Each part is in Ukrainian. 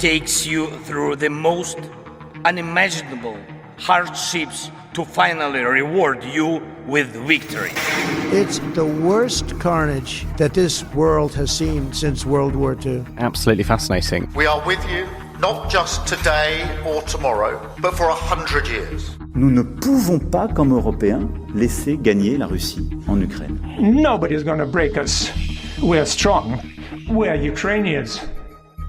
takes you through the most unimaginable hardships to finally reward you with victory. It's the worst carnage that this world has seen since World War II. Absolutely fascinating. We are with you, not just today or tomorrow, but for a hundred years. Nous ne pouvons pas, comme Européens, laisser gagner la Russie en Ukraine. Nobody's going to break us. We're strong. We're Ukrainians.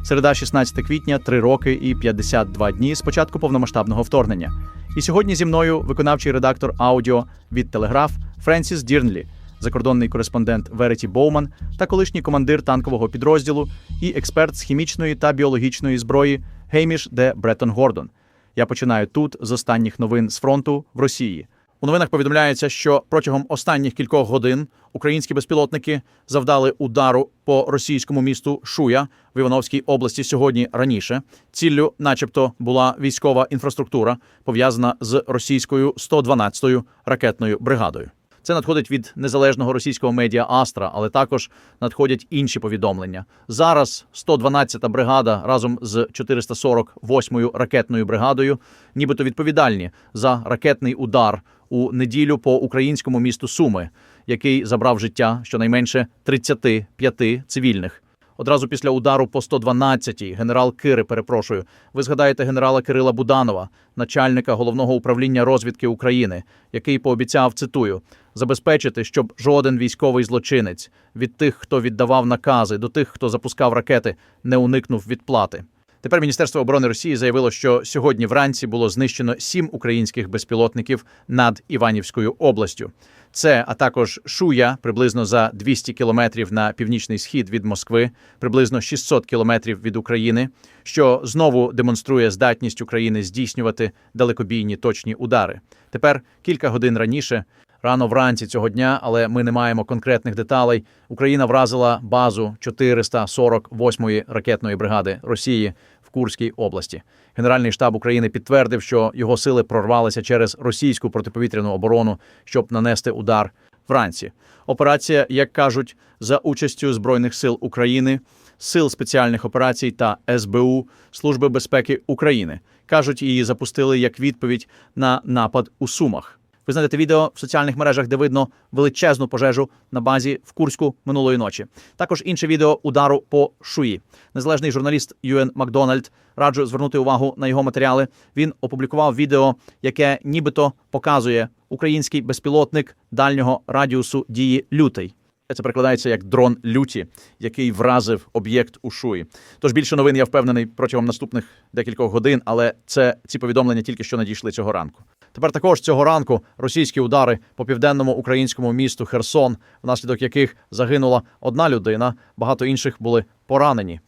Середа, 16 квітня, 3 роки і 52 дні з початку повномасштабного вторгнення. І сьогодні зі мною виконавчий редактор аудіо від Телеграф Френсіс Дірнлі, закордонний кореспондент Вереті Боуман та колишній командир танкового підрозділу і експерт з хімічної та біологічної зброї Гейміш Де Бреттон Гордон. Я починаю тут з останніх новин з фронту в Росії. У новинах повідомляється, що протягом останніх кількох годин українські безпілотники завдали удару по російському місту Шуя в Івановській області сьогодні раніше. Ціллю, начебто, була військова інфраструктура, пов'язана з російською 112-ю ракетною бригадою. Це надходить від незалежного російського медіа Астра, але також надходять інші повідомлення. Зараз 112-та бригада разом з 448-ю ракетною бригадою, нібито відповідальні за ракетний удар у неділю по українському місту Суми, який забрав життя щонайменше 35 цивільних. Одразу після удару по 112-й генерал Кири, перепрошую, ви згадаєте генерала Кирила Буданова, начальника головного управління розвідки України, який пообіцяв цитую забезпечити, щоб жоден військовий злочинець від тих, хто віддавав накази, до тих, хто запускав ракети, не уникнув відплати. Тепер Міністерство оборони Росії заявило, що сьогодні вранці було знищено сім українських безпілотників над Іванівською областю. Це, а також Шуя, приблизно за 200 кілометрів на північний схід від Москви, приблизно 600 кілометрів від України, що знову демонструє здатність України здійснювати далекобійні точні удари. Тепер кілька годин раніше. Рано вранці цього дня, але ми не маємо конкретних деталей. Україна вразила базу 448-ї ракетної бригади Росії Курській області. Генеральний штаб України підтвердив, що його сили прорвалися через російську протиповітряну оборону, щоб нанести удар вранці. Операція, як кажуть, за участю збройних сил України, сил спеціальних операцій та СБУ Служби безпеки України кажуть, її запустили як відповідь на напад у Сумах. Ви знайдете відео в соціальних мережах, де видно величезну пожежу на базі в Курську минулої ночі. Також інше відео удару по Шуї. Незалежний журналіст Юен Макдональд раджу звернути увагу на його матеріали. Він опублікував відео, яке нібито показує український безпілотник дальнього радіусу дії лютий. Це перекладається як дрон люті, який вразив об'єкт у Шуї. Тож більше новин я впевнений протягом наступних декількох годин, але це ці повідомлення тільки що надійшли цього ранку. Тепер також цього ранку російські удари по південному українському місту Херсон, внаслідок яких загинула одна людина, багато інших були поранені.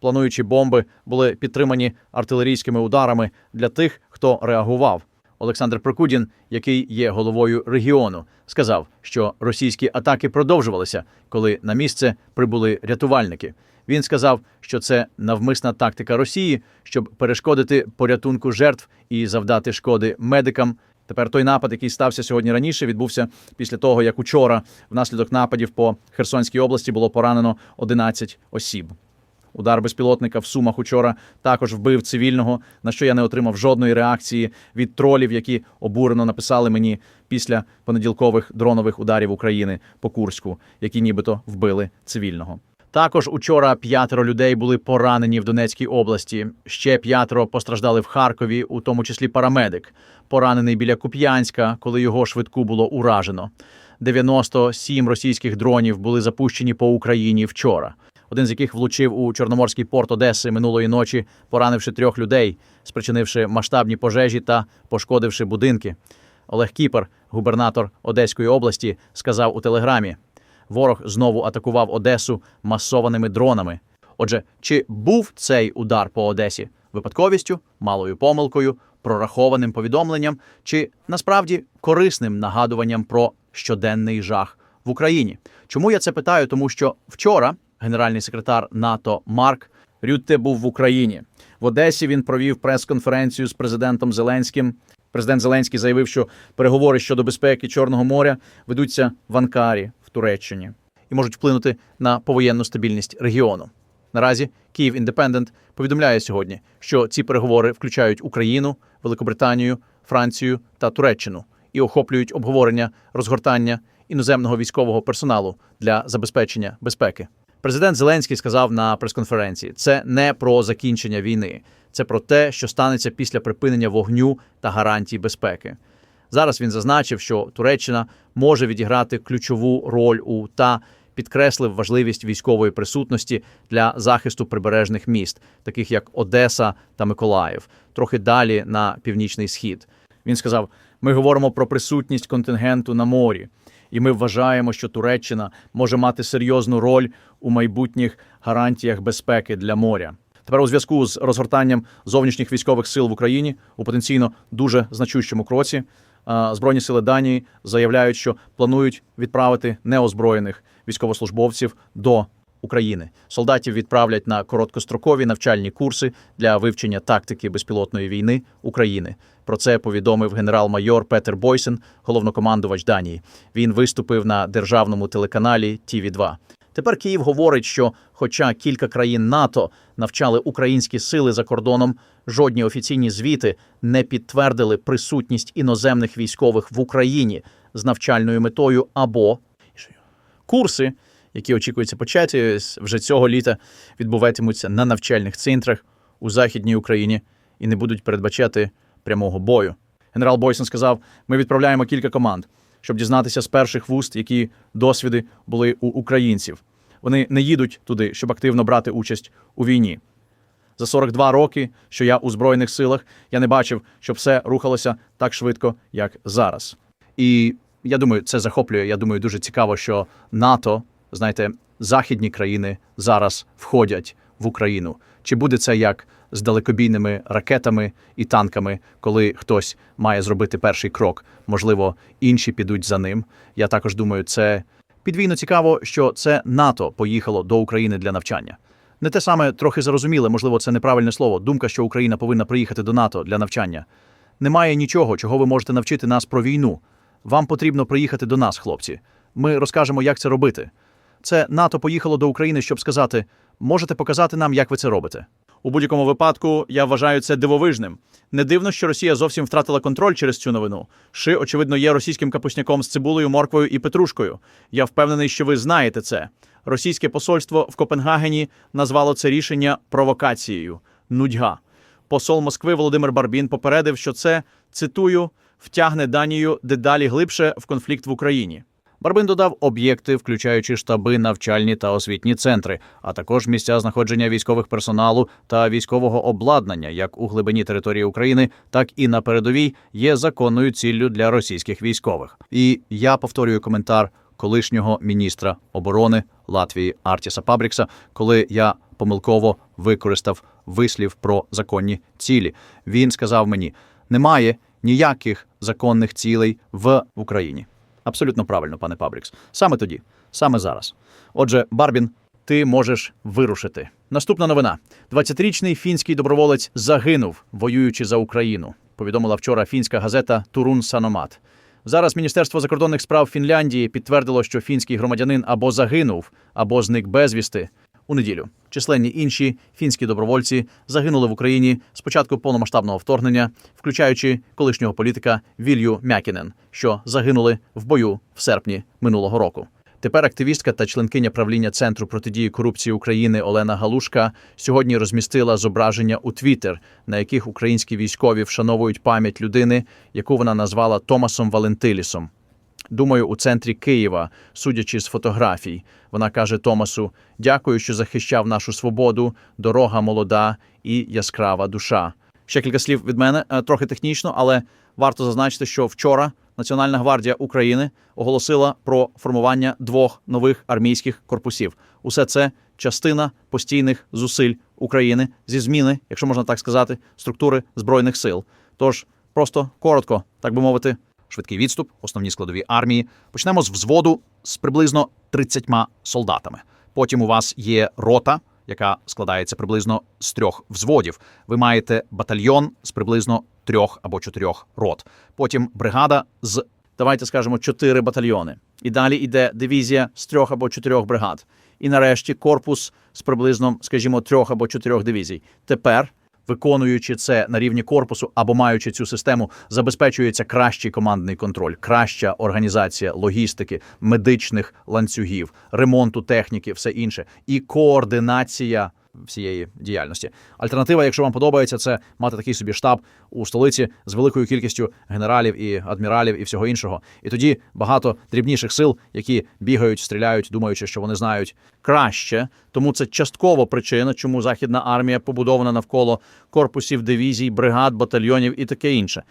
Плануючі бомби були підтримані артилерійськими ударами для тих, хто реагував. Олександр Прокудін, який є головою регіону, сказав, що російські атаки продовжувалися, коли на місце прибули рятувальники. Він сказав, що це навмисна тактика Росії, щоб перешкодити порятунку жертв і завдати шкоди медикам. Тепер той напад, який стався сьогодні раніше, відбувся після того, як учора внаслідок нападів по Херсонській області було поранено 11 осіб. Удар безпілотника в Сумах учора також вбив цивільного, на що я не отримав жодної реакції від тролів, які обурено написали мені після понеділкових дронових ударів України по Курську, які нібито вбили цивільного. Також учора п'ятеро людей були поранені в Донецькій області. Ще п'ятеро постраждали в Харкові, у тому числі парамедик, поранений біля Куп'янська, коли його швидку було уражено. 97 російських дронів були запущені по Україні вчора один з яких влучив у Чорноморський порт Одеси минулої ночі, поранивши трьох людей, спричинивши масштабні пожежі та пошкодивши будинки. Олег Кіпер, губернатор Одеської області, сказав у телеграмі: ворог знову атакував Одесу масованими дронами. Отже, чи був цей удар по Одесі випадковістю, малою помилкою, прорахованим повідомленням, чи насправді корисним нагадуванням про щоденний жах в Україні? Чому я це питаю? Тому що вчора генеральний секретар НАТО Марк Рютте був в Україні. В Одесі він провів прес-конференцію з президентом Зеленським. Президент Зеленський заявив, що переговори щодо безпеки Чорного моря ведуться в Анкарі Туреччині і можуть вплинути на повоєнну стабільність регіону. Наразі Київ Індепендент повідомляє сьогодні, що ці переговори включають Україну, Великобританію, Францію та Туреччину і охоплюють обговорення розгортання іноземного військового персоналу для забезпечення безпеки. Президент Зеленський сказав на прес-конференції: це не про закінчення війни, це про те, що станеться після припинення вогню та гарантій безпеки. Зараз він зазначив, що Туреччина може відіграти ключову роль у та підкреслив важливість військової присутності для захисту прибережних міст, таких як Одеса та Миколаїв, трохи далі на північний схід. Він сказав: ми говоримо про присутність контингенту на морі, і ми вважаємо, що Туреччина може мати серйозну роль у майбутніх гарантіях безпеки для моря. Тепер у зв'язку з розгортанням зовнішніх військових сил в Україні у потенційно дуже значущому кроці Збройні сили Данії заявляють, що планують відправити неозброєних військовослужбовців до України. Солдатів відправлять на короткострокові навчальні курси для вивчення тактики безпілотної війни України. Про це повідомив генерал-майор Петер Бойсен, головнокомандувач Данії. Він виступив на державному телеканалі тв 2 Тепер Київ говорить, що, хоча кілька країн НАТО навчали українські сили за кордоном, жодні офіційні звіти не підтвердили присутність іноземних військових в Україні з навчальною метою або курси, які очікується почати вже цього літа, відбуватимуться на навчальних центрах у західній Україні і не будуть передбачати прямого бою. Генерал Бойсон сказав: ми відправляємо кілька команд, щоб дізнатися з перших вуст, які досвіди були у українців. Вони не їдуть туди, щоб активно брати участь у війні. За 42 роки, що я у Збройних силах, я не бачив, щоб все рухалося так швидко, як зараз. І я думаю, це захоплює. Я думаю, дуже цікаво, що НАТО, знаєте, західні країни зараз входять в Україну. Чи буде це як з далекобійними ракетами і танками, коли хтось має зробити перший крок? Можливо, інші підуть за ним. Я також думаю, це підвійно цікаво, що це НАТО поїхало до України для навчання. Не те саме трохи зарозуміле, можливо, це неправильне слово. Думка, що Україна повинна приїхати до НАТО для навчання. Немає нічого, чого ви можете навчити нас про війну. Вам потрібно приїхати до нас, хлопці. Ми розкажемо, як це робити. Це НАТО поїхало до України, щоб сказати: можете показати нам, як ви це робите. У будь-якому випадку я вважаю це дивовижним. Не дивно, що Росія зовсім втратила контроль через цю новину. Ши, очевидно, є російським капусняком з цибулею, морквою і петрушкою. Я впевнений, що ви знаєте це. Російське посольство в Копенгагені назвало це рішення провокацією нудьга. Посол Москви Володимир Барбін попередив, що це цитую втягне Данію дедалі глибше в конфлікт в Україні. Барбин додав об'єкти, включаючи штаби, навчальні та освітні центри, а також місця знаходження військових персоналу та військового обладнання, як у глибині території України, так і на передовій, є законною ціллю для російських військових. І я повторюю коментар колишнього міністра оборони Латвії Артіса Пабрікса, коли я помилково використав вислів про законні цілі. Він сказав мені: немає ніяких законних цілей в Україні. Абсолютно правильно, пане Пабрікс. Саме тоді, саме зараз. Отже, Барбін, ти можеш вирушити. Наступна новина: 20-річний фінський доброволець загинув, воюючи за Україну. Повідомила вчора фінська газета Турун Саномат. Зараз Міністерство закордонних справ Фінляндії підтвердило, що фінський громадянин або загинув, або зник безвісти у неділю. Численні інші фінські добровольці загинули в Україні з початку повномасштабного вторгнення, включаючи колишнього політика Вілью Мякінен, що загинули в бою в серпні минулого року. Тепер активістка та членкиня правління Центру протидії корупції України Олена Галушка сьогодні розмістила зображення у Твіттер, на яких українські військові вшановують пам'ять людини, яку вона назвала Томасом Валентилісом. Думаю, у центрі Києва, судячи з фотографій, вона каже Томасу: Дякую, що захищав нашу свободу, дорога молода і яскрава душа. Ще кілька слів від мене, е, трохи технічно, але варто зазначити, що вчора Національна гвардія України оголосила про формування двох нових армійських корпусів. Усе це частина постійних зусиль України зі зміни, якщо можна так сказати, структури збройних сил. Тож просто коротко, так би мовити, швидкий відступ, основні складові армії. Почнемо з взводу з приблизно 30 солдатами. Потім у вас є рота, яка складається приблизно з трьох взводів. Ви маєте батальйон з приблизно трьох або чотирьох рот. Потім бригада з давайте скажемо чотири батальйони. І далі йде дивізія з трьох або чотирьох бригад. І нарешті корпус з приблизно, скажімо, трьох або чотирьох дивізій. Тепер виконуючи це на рівні корпусу або маючи цю систему, забезпечується кращий командний контроль, краща організація логістики, медичних ланцюгів, ремонту техніки, все інше, і координація всієї діяльності. Альтернатива, якщо вам подобається, це мати такий собі штаб у столиці з великою кількістю генералів і адміралів і всього іншого. І тоді багато дрібніших сил, які бігають, стріляють, думаючи, що вони знають краще. Тому це частково причина, чому західна армія побудована навколо корпусів дивізій, бригад, батальйонів і таке інше.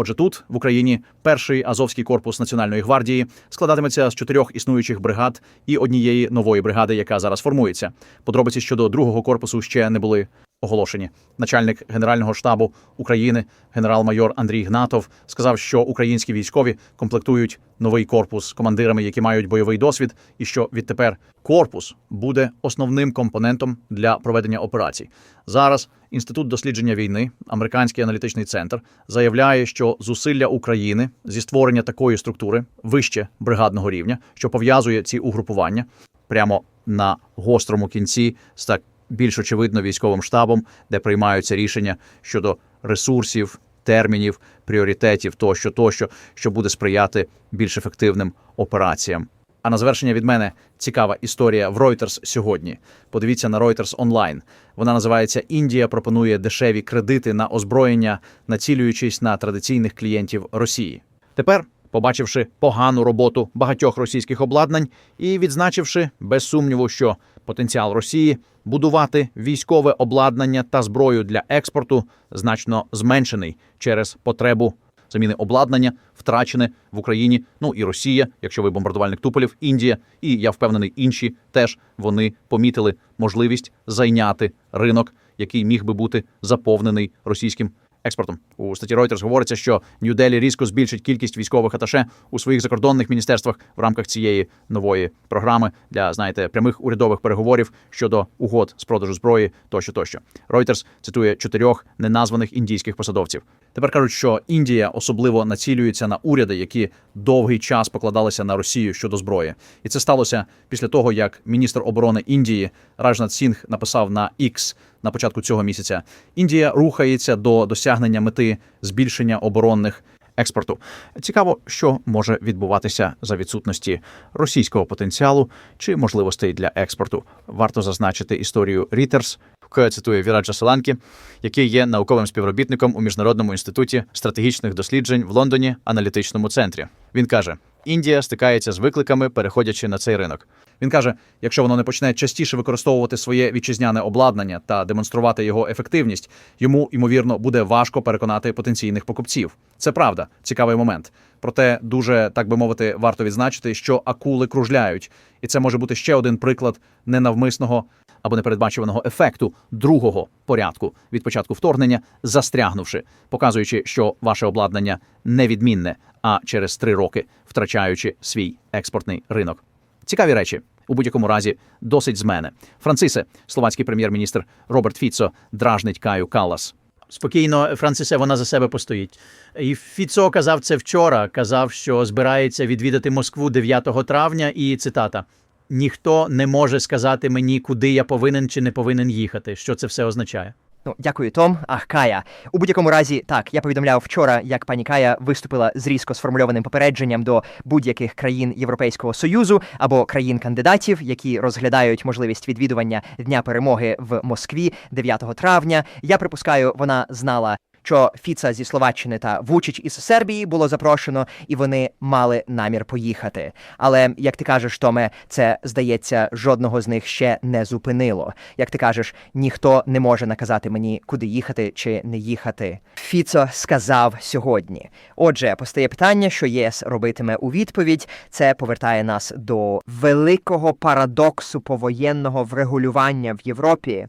Отже, тут в Україні перший Азовський корпус Національної гвардії складатиметься з чотирьох існуючих бригад і однієї нової бригади, яка зараз формується. Подробиці щодо другого корпусу ще не були оголошені. Начальник Генерального штабу України, генерал-майор Андрій Гнатов, сказав, що українські військові комплектують новий корпус командирами, які мають бойовий досвід, і що відтепер корпус буде основним компонентом для проведення операцій. Зараз інститут дослідження війни, американський аналітичний центр, заявляє, що зусилля України зі створення такої структури вище бригадного рівня, що пов'язує ці угрупування прямо на гострому кінці з так більш очевидно військовим штабом, де приймаються рішення щодо ресурсів, термінів, пріоритетів тощо, тощо, що буде сприяти більш ефективним операціям. А на завершення від мене цікава історія в Reuters сьогодні. Подивіться на Reuters онлайн. Вона називається Індія пропонує дешеві кредити на озброєння, націлюючись на традиційних клієнтів Росії. Тепер, побачивши погану роботу багатьох російських обладнань і відзначивши без сумніву, що потенціал Росії будувати військове обладнання та зброю для експорту значно зменшений через потребу заміни обладнання, втрачене в Україні. Ну і Росія, якщо ви бомбардувальник Туполів, Індія, і я впевнений, інші теж вони помітили можливість зайняти ринок, який міг би бути заповнений російським експортом. У статті Reuters говориться, що Нью-Делі різко збільшить кількість військових аташе у своїх закордонних міністерствах в рамках цієї нової програми для знаєте прямих урядових переговорів щодо угод з продажу зброї тощо тощо. Reuters цитує чотирьох неназваних індійських посадовців. Тепер кажуть, що Індія особливо націлюється на уряди, які довгий час покладалися на Росію щодо зброї, і це сталося після того, як міністр оборони Індії Раджнат Сінг написав на X на початку цього місяця. Індія рухається до досягнення мети збільшення оборонних експорту. Цікаво, що може відбуватися за відсутності російського потенціалу чи можливостей для експорту. Варто зазначити історію Reuters, цитує Віраджа Соланкі, який є науковим співробітником у міжнародному інституті стратегічних досліджень в Лондоні, аналітичному центрі. Він каже: Індія стикається з викликами, переходячи на цей ринок. Він каже: якщо воно не почне частіше використовувати своє вітчизняне обладнання та демонструвати його ефективність, йому ймовірно буде важко переконати потенційних покупців. Це правда, цікавий момент. Проте дуже так би мовити, варто відзначити, що акули кружляють, і це може бути ще один приклад ненавмисного або непередбачуваного ефекту другого порядку від початку вторгнення, застрягнувши, показуючи, що ваше обладнання невідмінне, а через три роки втрачаючи свій експортний ринок. Цікаві речі. У будь-якому разі досить з мене. Францисе, словацький прем'єр-міністр Роберт Фіцо дражнить Каю Каллас. Спокійно, Францисе, вона за себе постоїть. І Фіцо казав це вчора. Казав, що збирається відвідати Москву 9 травня, і цитата: ніхто не може сказати мені, куди я повинен чи не повинен їхати. Що це все означає? Ну, дякую, Том. Ах, Кая. У будь-якому разі, так, я повідомляв вчора, як пані Кая виступила з різко сформульованим попередженням до будь-яких країн Європейського Союзу або країн-кандидатів, які розглядають можливість відвідування Дня перемоги в Москві 9 травня. Я припускаю, вона знала що Фіца зі Словаччини та Вучич із Сербії було запрошено, і вони мали намір поїхати. Але як ти кажеш, Томе, це здається, жодного з них ще не зупинило. Як ти кажеш, ніхто не може наказати мені, куди їхати чи не їхати. Фіцо сказав сьогодні. Отже, постає питання, що ЄС робитиме у відповідь. Це повертає нас до великого парадоксу повоєнного врегулювання в Європі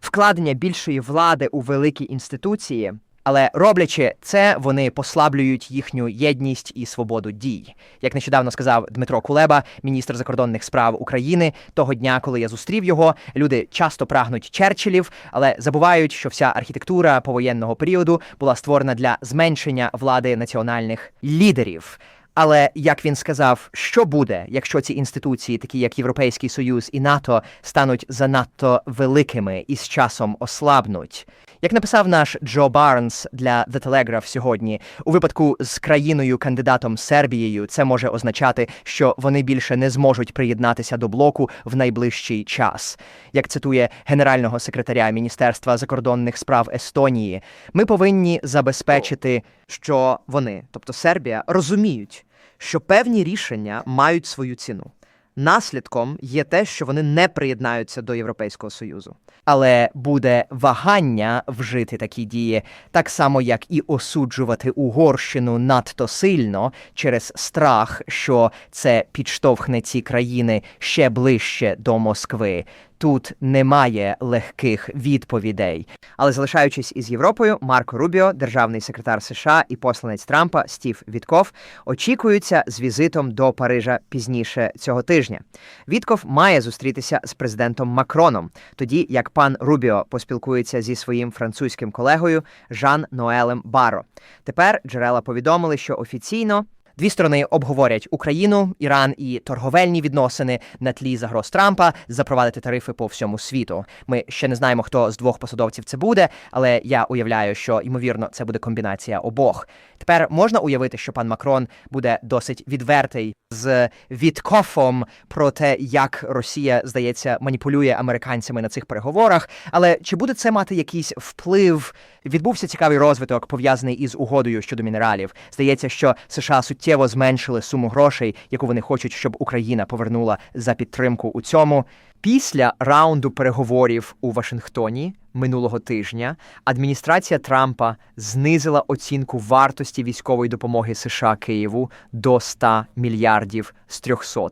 вкладення більшої влади у великі інституції. Але роблячи це, вони послаблюють їхню єдність і свободу дій. Як нещодавно сказав Дмитро Кулеба, міністр закордонних справ України, того дня, коли я зустрів його, люди часто прагнуть Черчиллів, але забувають, що вся архітектура повоєнного періоду була створена для зменшення влади національних лідерів. Але як він сказав, що буде, якщо ці інституції, такі як Європейський Союз і НАТО, стануть занадто великими і з часом ослабнуть? Як написав наш Джо Барнс для The Telegraph сьогодні, у випадку з країною кандидатом Сербією, це може означати, що вони більше не зможуть приєднатися до блоку в найближчий час. Як цитує генерального секретаря Міністерства закордонних справ Естонії, ми повинні забезпечити, що вони, тобто Сербія, розуміють, що певні рішення мають свою ціну. Наслідком є те, що вони не приєднаються до Європейського Союзу. Але буде вагання вжити такі дії, так само як і осуджувати Угорщину надто сильно через страх, що це підштовхне ці країни ще ближче до Москви. Тут немає легких відповідей. Але залишаючись із Європою, Марко Рубіо, державний секретар США і посланець Трампа Стів Вітков очікуються з візитом до Парижа пізніше цього тижня. Вітков має зустрітися з президентом Макроном, тоді як пан Рубіо поспілкується зі своїм французьким колегою Жан Ноелем Баро. Тепер джерела повідомили, що офіційно. Дві сторони обговорять Україну, Іран і торговельні відносини на тлі загроз Трампа запровадити тарифи по всьому світу. Ми ще не знаємо, хто з двох посадовців це буде, але я уявляю, що ймовірно це буде комбінація обох. Тепер можна уявити, що пан Макрон буде досить відвертий з Віткофом про те, як Росія здається маніпулює американцями на цих переговорах. Але чи буде це мати якийсь вплив? Відбувся цікавий розвиток пов'язаний із угодою щодо мінералів. Здається, що США суттєво зменшили суму грошей, яку вони хочуть, щоб Україна повернула за підтримку у цьому. Після раунду переговорів у Вашингтоні минулого тижня адміністрація Трампа знизила оцінку вартості військової допомоги США Києву до 100 мільярдів з 300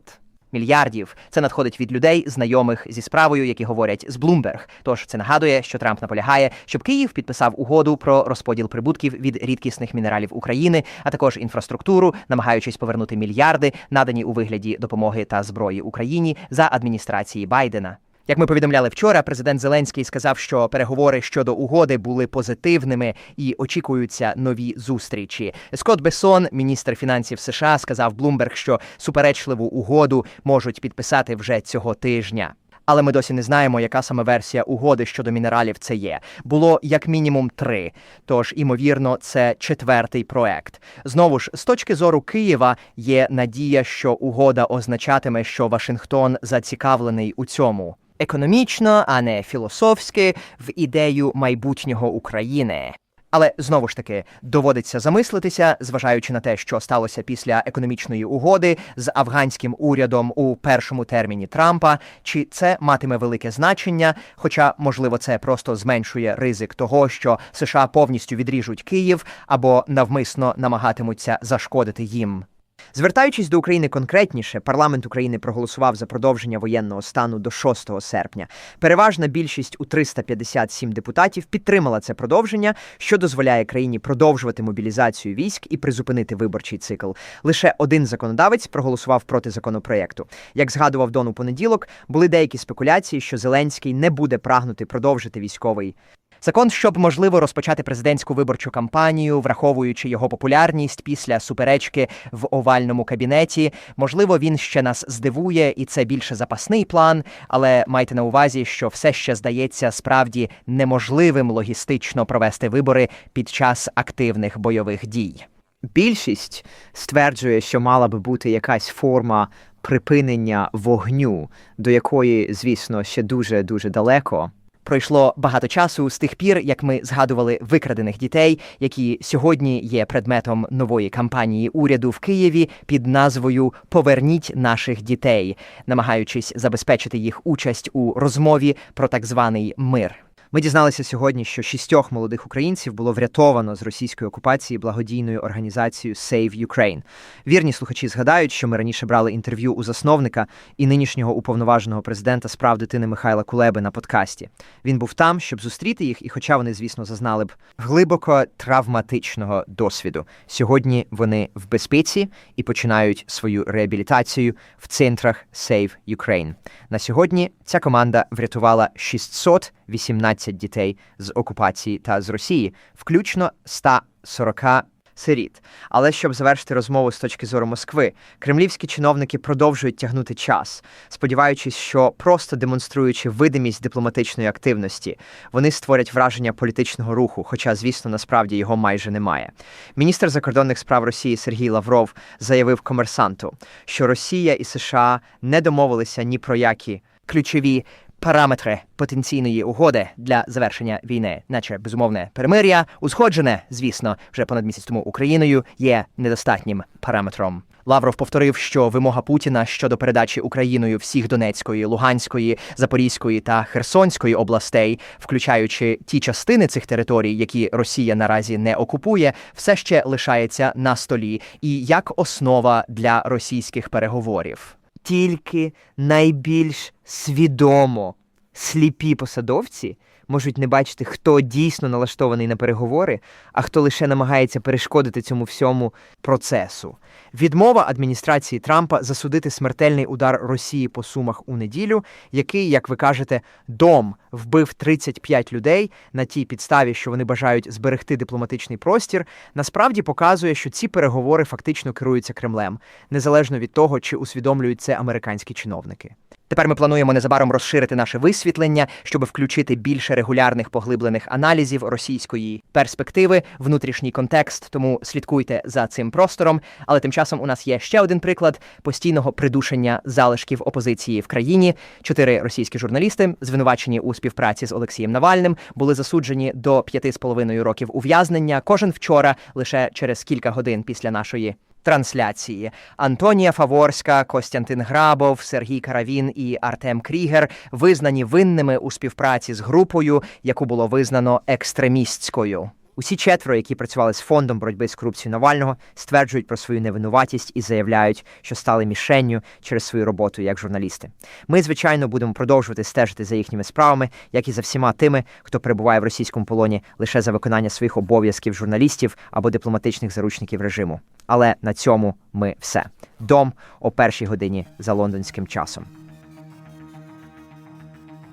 мільярдів. Це надходить від людей, знайомих зі справою, які говорять з Bloomberg. Тож це нагадує, що Трамп наполягає, щоб Київ підписав угоду про розподіл прибутків від рідкісних мінералів України, а також інфраструктуру, намагаючись повернути мільярди, надані у вигляді допомоги та зброї Україні за адміністрації Байдена. Як ми повідомляли вчора, президент Зеленський сказав, що переговори щодо угоди були позитивними і очікуються нові зустрічі. Скотт Бессон, міністр фінансів США, сказав Bloomberg, що суперечливу угоду можуть підписати вже цього тижня. Але ми досі не знаємо, яка саме версія угоди щодо мінералів це є. Було як мінімум три. Тож, імовірно, це четвертий проект. Знову ж, з точки зору Києва, є надія, що угода означатиме, що Вашингтон зацікавлений у цьому. Економічно, а не філософськи, в ідею майбутнього України. Але знову ж таки доводиться замислитися, зважаючи на те, що сталося після економічної угоди з афганським урядом у першому терміні Трампа, чи це матиме велике значення, хоча, можливо, це просто зменшує ризик того, що США повністю відріжуть Київ або навмисно намагатимуться зашкодити їм. Звертаючись до України конкретніше, парламент України проголосував за продовження воєнного стану до 6 серпня. Переважна більшість у 357 депутатів підтримала це продовження, що дозволяє країні продовжувати мобілізацію військ і призупинити виборчий цикл. Лише один законодавець проголосував проти законопроекту. Як згадував Дон у понеділок, були деякі спекуляції, що Зеленський не буде прагнути продовжити військовий Закон, щоб можливо розпочати президентську виборчу кампанію, враховуючи його популярність після суперечки в овальному кабінеті. Можливо, він ще нас здивує, і це більше запасний план, але майте на увазі, що все ще здається справді неможливим логістично провести вибори під час активних бойових дій. Більшість стверджує, що мала би бути якась форма припинення вогню, до якої, звісно, ще дуже дуже далеко. Пройшло багато часу з тих пір, як ми згадували викрадених дітей, які сьогодні є предметом нової кампанії уряду в Києві під назвою Поверніть наших дітей, намагаючись забезпечити їх участь у розмові про так званий мир. Ми дізналися сьогодні, що шістьох молодих українців було врятовано з російської окупації благодійною організацією Save Ukraine. Вірні слухачі згадають, що ми раніше брали інтерв'ю у засновника і нинішнього уповноваженого президента з прав дитини Михайла Кулеби на подкасті. Він був там, щоб зустріти їх, і хоча вони, звісно, зазнали б глибоко травматичного досвіду. Сьогодні вони в безпеці і починають свою реабілітацію в центрах Save Ukraine. На сьогодні ця команда врятувала 618 дітей з окупації та з Росії, включно 140 сиріт. Але щоб завершити розмову з точки зору Москви, кремлівські чиновники продовжують тягнути час, сподіваючись, що просто демонструючи видимість дипломатичної активності, вони створять враження політичного руху, хоча, звісно, насправді його майже немає. Міністр закордонних справ Росії Сергій Лавров заявив комерсанту, що Росія і США не домовилися ні про які ключові параметри потенційної угоди для завершення війни, наче безумовне перемир'я, узгоджене, звісно, вже понад місяць тому Україною, є недостатнім параметром. Лавров повторив, що вимога Путіна щодо передачі Україною всіх Донецької, Луганської, Запорізької та Херсонської областей, включаючи ті частини цих територій, які Росія наразі не окупує, все ще лишається на столі і як основа для російських переговорів. Тільки найбільш свідомо сліпі посадовці можуть не бачити, хто дійсно налаштований на переговори, а хто лише намагається перешкодити цьому всьому процесу. Відмова адміністрації Трампа засудити смертельний удар Росії по сумах у неділю, який, як ви кажете, дом вбив 35 людей на тій підставі, що вони бажають зберегти дипломатичний простір, насправді показує, що ці переговори фактично керуються Кремлем, незалежно від того, чи усвідомлюють це американські чиновники. Тепер ми плануємо незабаром розширити наше висвітлення, щоб включити більше регулярних поглиблених аналізів російської перспективи, внутрішній контекст. Тому слідкуйте за цим простором. Але тим часом у нас є ще один приклад постійного придушення залишків опозиції в країні. Чотири російські журналісти, звинувачені у співпраці з Олексієм Навальним, були засуджені до п'яти з половиною років ув'язнення. Кожен вчора, лише через кілька годин після нашої трансляції. Антонія Фаворська, Костянтин Грабов, Сергій Каравін і Артем Крігер визнані винними у співпраці з групою, яку було визнано екстремістською. Усі четверо, які працювали з фондом боротьби з корупцією Навального, стверджують про свою невинуватість і заявляють, що стали мішенню через свою роботу як журналісти. Ми, звичайно, будемо продовжувати стежити за їхніми справами, як і за всіма тими, хто перебуває в російському полоні лише за виконання своїх обов'язків журналістів або дипломатичних заручників режиму. Але на цьому ми все. Дом о першій годині за лондонським часом.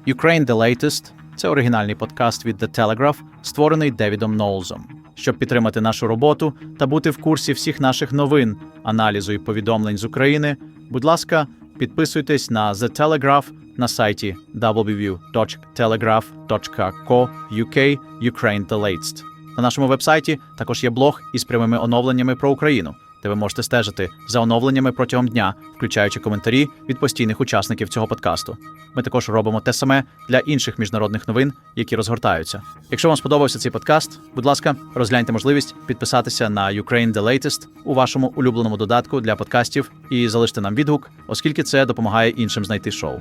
Ukraine The Latest – це оригінальний подкаст від The Telegraph, створений Девідом Ноулзом. Щоб підтримати нашу роботу та бути в курсі всіх наших новин, аналізу і повідомлень з України, будь ласка, підписуйтесь на The Telegraph на сайті www.telegraph.co.uk Ukraine The Latest. На нашому вебсайті також є блог із прямими оновленнями про Україну, де ви можете стежити за оновленнями протягом дня, включаючи коментарі від постійних учасників цього подкасту. Ми також робимо те саме для інших міжнародних новин, які розгортаються. Якщо вам сподобався цей подкаст, будь ласка, розгляньте можливість підписатися на Ukraine The Latest у вашому улюбленому додатку для подкастів і залиште нам відгук, оскільки це допомагає іншим знайти шоу.